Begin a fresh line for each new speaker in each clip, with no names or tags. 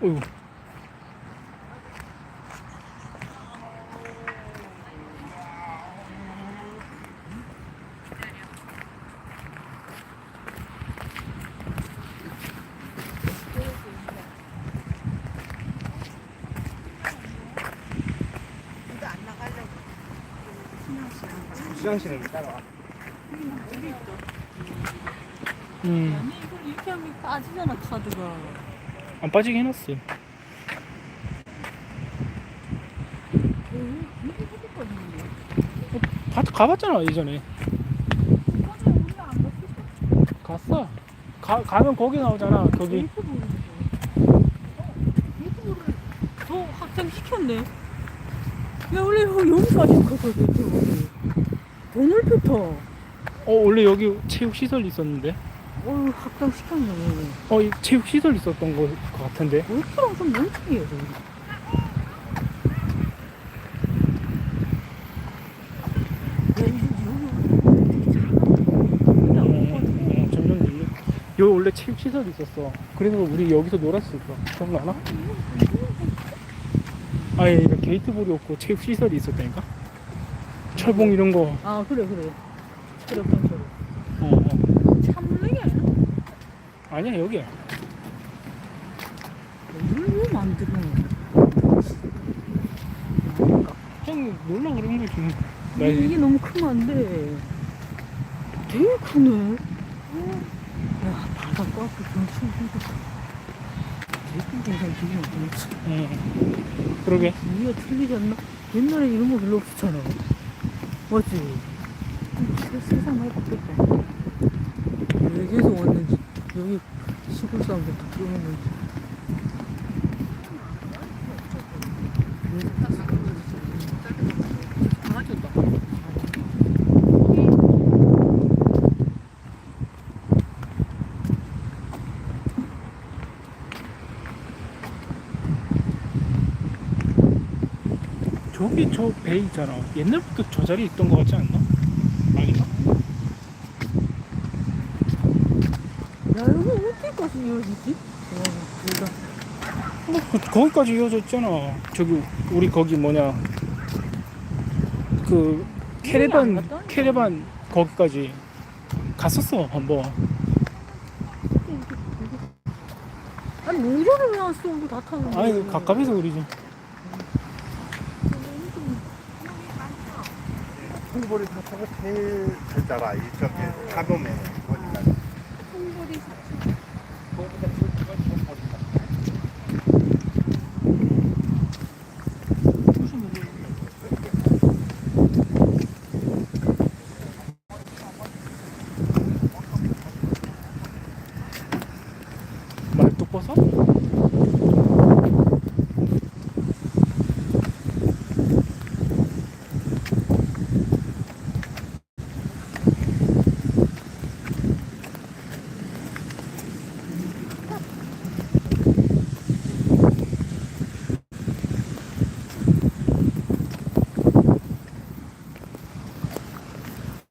어이구.
시장실에 따라와.
음,
아니 이거 이렇게 하면 빠지잖아 카드가
안 빠지게 해놨어. 가, 가봤잖아, 예전에. 갔어. 가, 가면 거기 나오잖아, 거기.
유튜브를 더 확장시켰네 야 원래 여기 여기까지 유튜브 더 넓혔다
어, 원래 여기 체육 시설 있었는데.
어 확장시켰네
어, 이 체육 시설 있었던 거, 것 같은데.
얼추랑 좀 작아. 근데
어, 점점 늘려. 여기 원래 체육 시설 있었어. 그래서 우리 여기서 놀았을 거야. 기억나나? 아예 이거 게이트볼이 없고 체육 시설이 있었다니까? 철봉 이런 거.
아 그래 그래 그렇던 소리
어, 어.
참물랭이 아니야?
아니야, 여기야.
이걸 왜 만드는
그냥 놀라 그런 거지. 뭐. 나
이게, 이게 너무 크면 안 돼. 되게 크네. 야, 바닷가 앞에 경치 보니까 되게 굉장히 기분.
응. 그러게.
우리가 틀리지 않나? 옛날에 이런 거 별로 없었잖아. 맞지? 세- 세상 많이 바뀌었다. 외계에서 왔는지, 여기 시골 사람들 다 끌어오는지.
저기 저 배 있잖아. 옛날부터 저 자리에 있던 거 같지 않나? 아닌가?
야, 이거 어디까지 이어지지?
뭐, 그- 거기까지 이어졌잖아. 저기, 우리 거기 뭐냐. 그,
안
캐레반,
갔다?
캐레반 거기까지 갔었어, 한번.
아니, 모자를 왜안 써? 우리 다 타는데.
아니, 가깝해서 그러지.
홍보리 다 타고 제일 잘잡아 이쪽에 가보면 보니까.
말뚝버섯?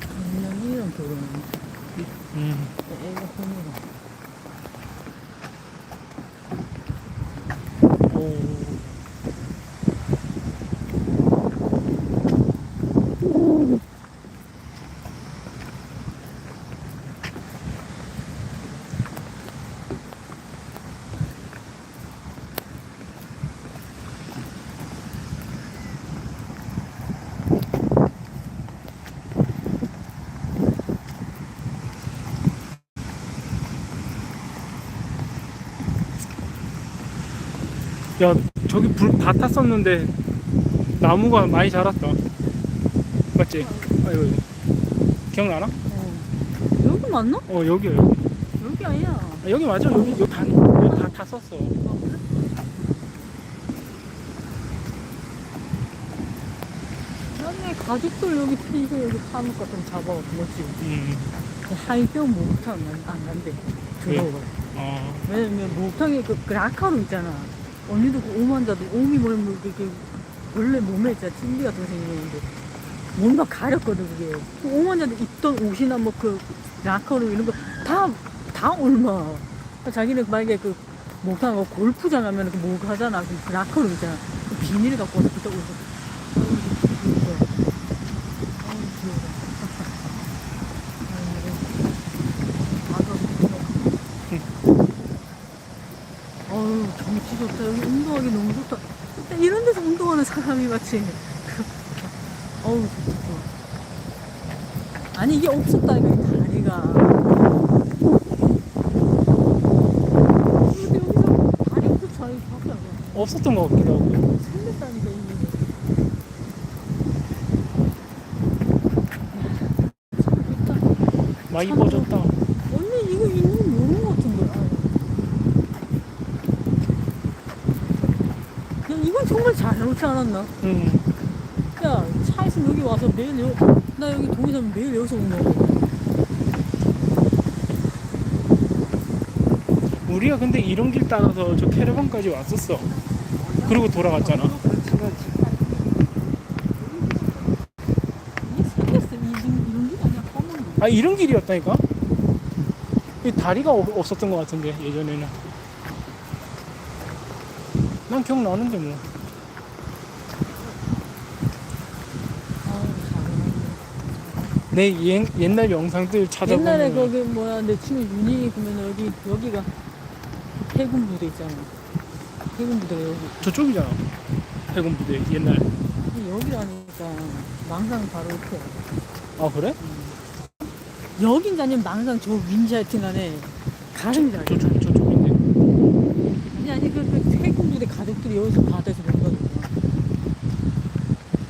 작년이랑 결혼.
음.
애가 혼이라.
오. 야, 저기 불 다 탔었는데 나무가 많이 자랐다. 맞지? 아이고, 기억나나?
어. 여기 맞나?
어, 여기야, 여기.
여기 아니야.
아, 여기 맞아. 여기, 여기 다, 여기 다 탔었어.
아, 그래? 나중에 가족들 여기 펜션 여기 것 같으면 잡아. 멋지.
음.
하이병 목욕탕 안, 안 간대. 들어가.
어,
왜냐면 목욕탕에 그, 그 라카로 있잖아. 언니도 그 오만자도 뭘 뭐, 이렇게 원래 몸에 진짜 찔리 같은 거 생기는데 뭔가 가렸거든 그게. 그 오만자도 입던 옷이나 뭐 그 라카로 이런 거다다 얼마. 자기는 만약에 그 목욕탕 가 골프장 가면 그 목 하잖아. 그 라커로 있잖아. 그 비닐 갖고 와서 그때 오고. 아우, 귀여워. 어우, 경치 좋다. 여기 너무 좋다. 이런 데서 운동하는 사람이 마치. 어우, 좋다. 아니, 이게 없었다, 이거, 이 다리가. 근데 여기서 다리 없어, 저희 밖에 안 가.
없었던 것 같기도 하고.
생겼다니까, 이게.
많이
참
퍼졌다.
언니 이거 있는 거 모르는 것 같은데. 아. 야, 이건 해놓지 않았나?
음.
야, 차에서 여기 와서 매일 여, 나 여기 동의하면 매일 여기서 온 거고.
우리가 근데 이런 길 따라서 저 캐러반까지 왔었어. 그리고 돌아갔잖아.
그렇지 그렇지
이게 생겼어. 이, 이런 게 아니야, 검은 거.
아 이런 길이었다니까? 이 다리가 없- 없었던 것 같은데 예전에는. 난 기억나는데 뭐.
아우, 잘해.
내 옛, 옛날 영상들 찾아보면
옛날에 거기 뭐야, 내 친구 윤희 보면 여기, 여기가 해군 부대 있잖아. 해군 부대가 여기.
저쪽이잖아. 해군 부대 옛날.
여기라니까 망상 바로 옆에.
아 그래?
여긴가 아니면 망상 저 윈지 하여튼 간에 가슴이 잘
저쪽 저쪽인데.
아니 아니 그, 그 태국들의 가족들이 여기서 바다에서 논 거니까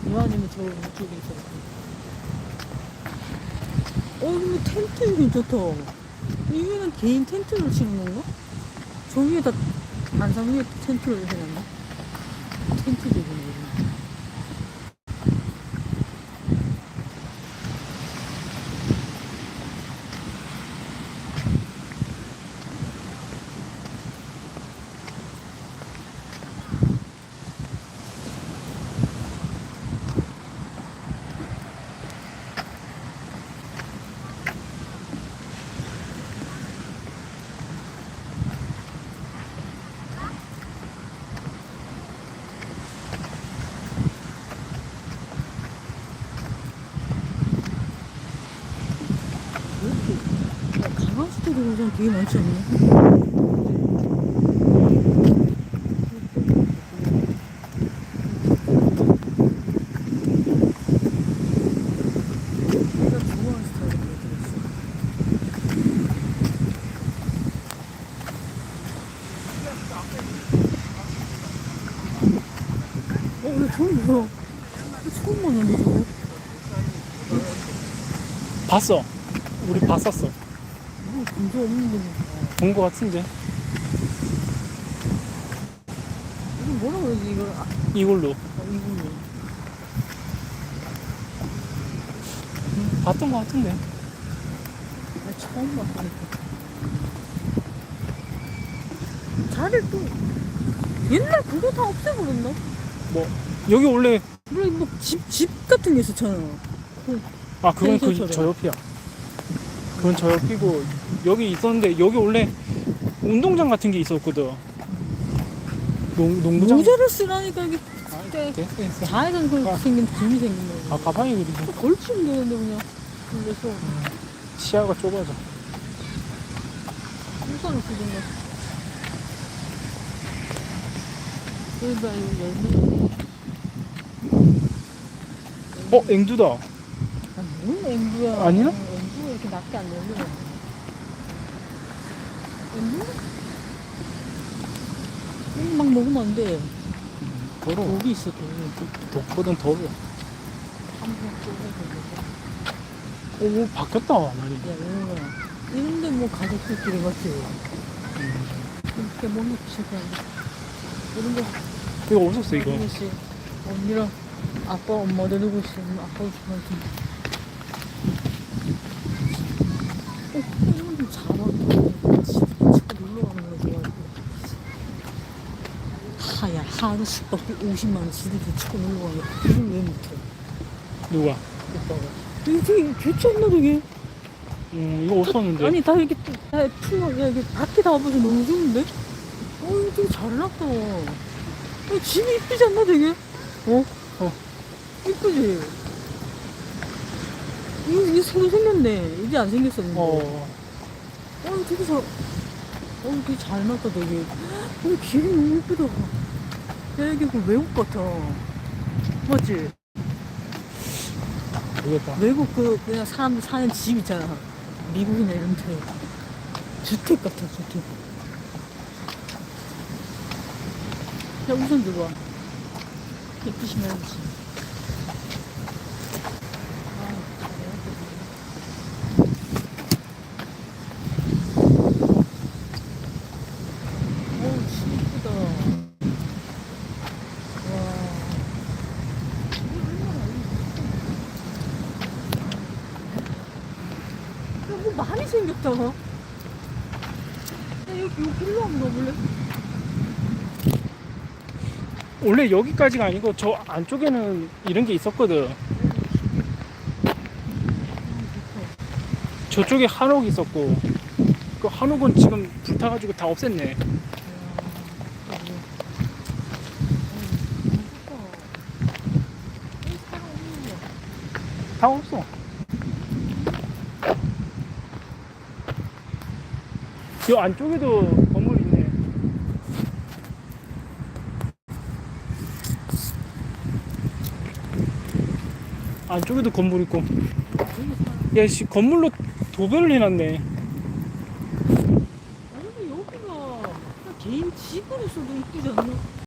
이왕이면 저 위쪽에 있어 어 근데 텐트 괜찮다 이거는 개인 텐트를 치는 건가? 저 위에다 반상 위에 텐트를 해놨나? 텐트 되는 거지 야, 강 아지들이 요즘 되게 많지 같아. 어?
봤어. 우리 봤었어.
뭐, 없는데. 뭐.
본것 같은데.
이거 뭐라 그러지, 이걸. 아,
이걸로
어, 이거.
봤던 것 같은데.
나 처음 봤다니까. 자를 또 옛날 그거 다 없애버렸나?
뭐 여기 원래
원래 뭐 집 집 같은 게 있었잖아.
아 그건 그. 저 옆이야. 그건 저 옆이고 여기 있었는데 여기 원래 운동장 같은 게 있었거든. 농 농구장.
모자를 쓰라니까 이게
아,
때
됐어 됐어.
자외선 그
아.
생긴 짐이 생긴
아
거야.
가방이 그리고
걸치면 되는데 그냥 그래서
시야가 좁아져.
우산을 쓰던가. 여기다 이거 열면
어 앵두다.
아, 뭔 앵두야.
아니야?
이렇게 낮게 안 열려. 앵두? 음, 막 먹으면 안 돼.
더러워.
독이 있어, 독이.
독보단 더러워.
한번
또오 바뀌었다 많이.
야, 이런 거야. 이런데 뭐 가족들끼리 맞지? 이렇게 먹는 시간. 이런 거.
이거 없었어 이거.
언니랑 아빠, 엄마도 누구지? 아빠도 좋아하지. 어, 이런 좀 잡아. 집에 놀러 가는 거 좋아 하루 숙박비 50만 원 지들끼리 치고 놀러 가는 거. 이걸 왜 못해?
누가?
오빠가. 이게 않나, 되게?
음 이거 없었는데.
아니 다 이렇게 다 풀려 야 이게 바퀴 다 와봐서 너무 좋은데? 이거 되게 잘 해놨다. 어, 집이 이쁘지 않나, 되게? 어?
어.
이쁘지? 이거, 이게 새로 생겼네. 이제 안 생겼었는데.
어.
어, 되게 잘, 어, 되게 잘 놨다, 되게. 어, 길이 너무 예쁘다. 야, 이게 그 외국 같아. 맞지?
모르겠다.
외국 그, 그냥 사람들 사는 집 있잖아. 미국이나 이런 데. 주택 같아, 주택. 야, 우선 들어와. 예쁘시면. 아, 잘해. 어우, 진짜 이쁘다. 와. 야, 뭐 많이 생겼다. 야, 여기, 여기로 한번 가볼래?
원래 여기까지가 아니고 저 안쪽에는 이런 게 있었거든. 저쪽에 한옥 있었고 그 한옥은 지금 불타가지고 다 없앴네. 다 없어. 이 안쪽에도 건물 있네. 안쪽에도 건물 있고. 야, 씨, 건물로 도배를 해놨네.
아니, 여기가 그냥 개인 집으로서도 이쁘지 않나?